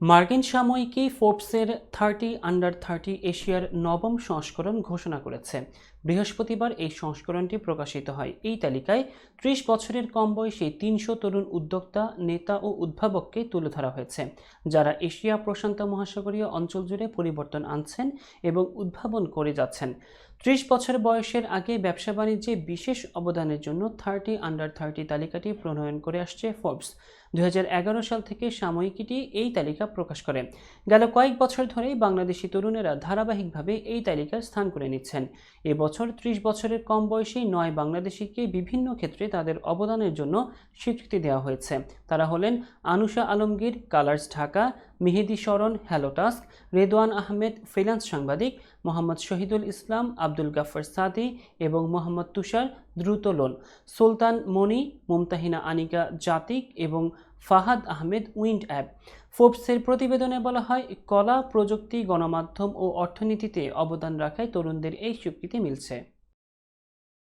মার্কিন সাময়িকী ফোর্বসের thirty under thirty এশিয়ার নবম সংস্করণ ঘোষণা করেছে। বৃহস্পতিবার এই সংস্করণটি প্রকাশিত হয়। এই তালিকায় ত্রিশ বছরের কম বয়সী তিনশো তরুণ উদ্যোক্তা, নেতা ও উদ্ভাবককে তুলে ধরা হয়েছে, যারা এশিয়া প্রশান্ত মহাসাগরীয় অঞ্চল জুড়ে পরিবর্তন আনছেন এবং উদ্ভাবন করে যাচ্ছেন। ত্রিশ বছর বয়সের আগে ব্যবসা বাণিজ্যে বিশেষ অবদানের জন্য থার্টি আন্ডার থার্টি তালিকাটি প্রণয়ন করে আসছে ফোর্বস। দু হাজার এগারো সাল থেকে সাময়িকীটি এই তালিকা প্রকাশ করে। গেল কয়েক বছর ধরেই বাংলাদেশি তরুণেরা ধারাবাহিকভাবে এই তালিকায় স্থান করে নিচ্ছেন। এবছর ত্রিশ বছরের কম বয়সী নয় বাংলাদেশিকে বিভিন্ন ক্ষেত্রে তাদের অবদানের জন্য স্বীকৃতি দেওয়া হয়েছে। তারা হলেন Anusha Alamgir, colours Dhaka Mehedi Sharan hello task Redwan Ahmed freelance সাংবাদিক, মোহাম্মদ শহীদুল ইসলাম, আব্দুল গাফর সাদি এবং মোহাম্মদ তুষার, দ্রুত লোন। সুলতান মনি মুমতাহিনা আনিকা জাতিক এবং ফাহাদ আহমেদ উইন্ড অ্যাপ। ফোর্বসের প্রতিবেদনে বলা হয়, কলা, প্রযুক্তি, গণমাধ্যম ও অর্থনীতিতে অবদান রাখায় তরুণদের এই স্বীকৃতি মিলছে।